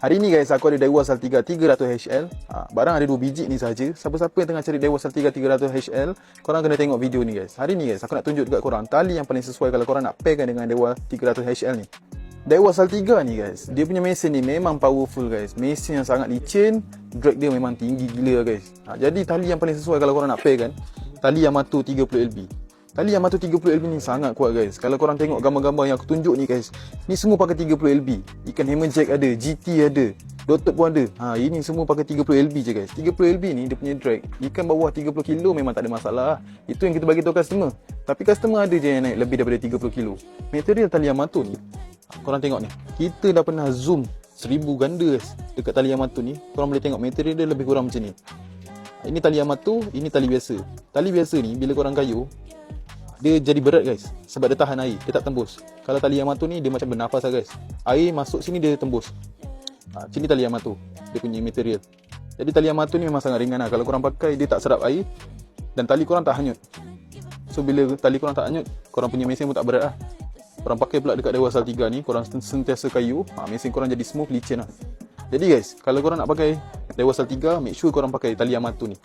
Hari ni guys aku ada Daiwa Saltiga 300 HL ha, Barang ada 2 biji ni saja. Siapa-siapa yang tengah cari Daiwa Saltiga 300 HL Korang kena tengok video ni guys. Hari ni guys aku nak tunjuk dekat korang Tali yang paling sesuai kalau korang nak pairkan dengan Daiwa 300 HL ni. Daiwa Saltiga ni guys Dia punya mesin ni memang powerful guys. Mesin yang sangat licin Drag dia memang tinggi gila guys. Ha, Jadi tali yang paling sesuai kalau korang nak pairkan Tali Yamato 30 LB Tali Yamato 30 LB ni sangat kuat guys. Kalau korang tengok gambar-gambar yang aku tunjuk ni guys Ni semua pakai 30 LB Ikan Hammerjack ada, GT ada Dotted pun ada. Ha, Ini semua pakai 30 LB je guys. 30 LB ni dia punya drag. Ikan bawah 30 kilo memang tak ada masalah. Itu yang kita bagi tahu customer. Tapi customer ada je yang naik lebih daripada 30 kilo. Material tali Yamato ni ha, Korang tengok ni. Kita dah pernah zoom Seribu ganda guys Dekat tali Yamato ni. Korang boleh tengok material dia lebih kurang macam ni. Ini tali Yamato Ini tali biasa. Tali biasa ni bila korang kayu dia jadi berat guys. Sebab dia tahan air. Dia tak tembus. Kalau tali Yamato ni dia macam bernafas lah guys. Air masuk sini dia tembus. Ha, sini tali Yamato dia punya material. Jadi tali Yamato ni memang sangat ringan lah. Kalau korang pakai dia tak serap air dan tali korang tak hanyut. So bila tali korang tak hanyut korang punya mesin pun tak berat lah. Korang pakai pula dekat Dewa Sal 3 ni korang sentiasa kayu. Ha, mesin korang jadi smooth licin lah. Jadi guys kalau korang nak pakai Dewa Sal 3 make sure korang pakai tali Yamato ni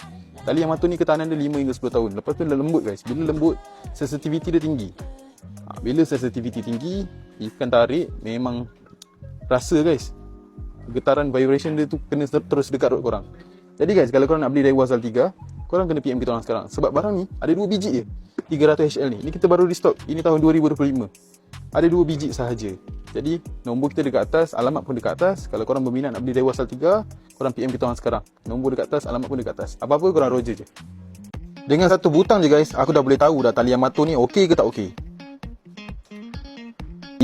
Tali Yamato ni ketahanan dia 5 hingga 10 tahun. Lepas tu dia lembut guys. Bila lembut, sensitivity dia tinggi. Ha, bila sensitivity tinggi, ikan tarik memang rasa guys. Getaran vibration dia tu kena terus dekat rod korang. Jadi guys, kalau korang nak beli Daiwa Zal 3, korang kena PM kita orang sekarang. Sebab barang ni ada 2 biji je. 300 HL ni. Ni kita baru restock. Ini tahun 2025. Ada 2 biji sahaja. Jadi nombor kita dekat atas, alamat pun dekat atas. Kalau korang berminat nak beli Daiwa Sal 3, korang PM kita orang sekarang. Nombor dekat atas, alamat pun dekat atas. Apa-apa korang roger je. Dengan satu butang je guys, aku dah boleh tahu dah tali Yamato ni okey ke tak okey.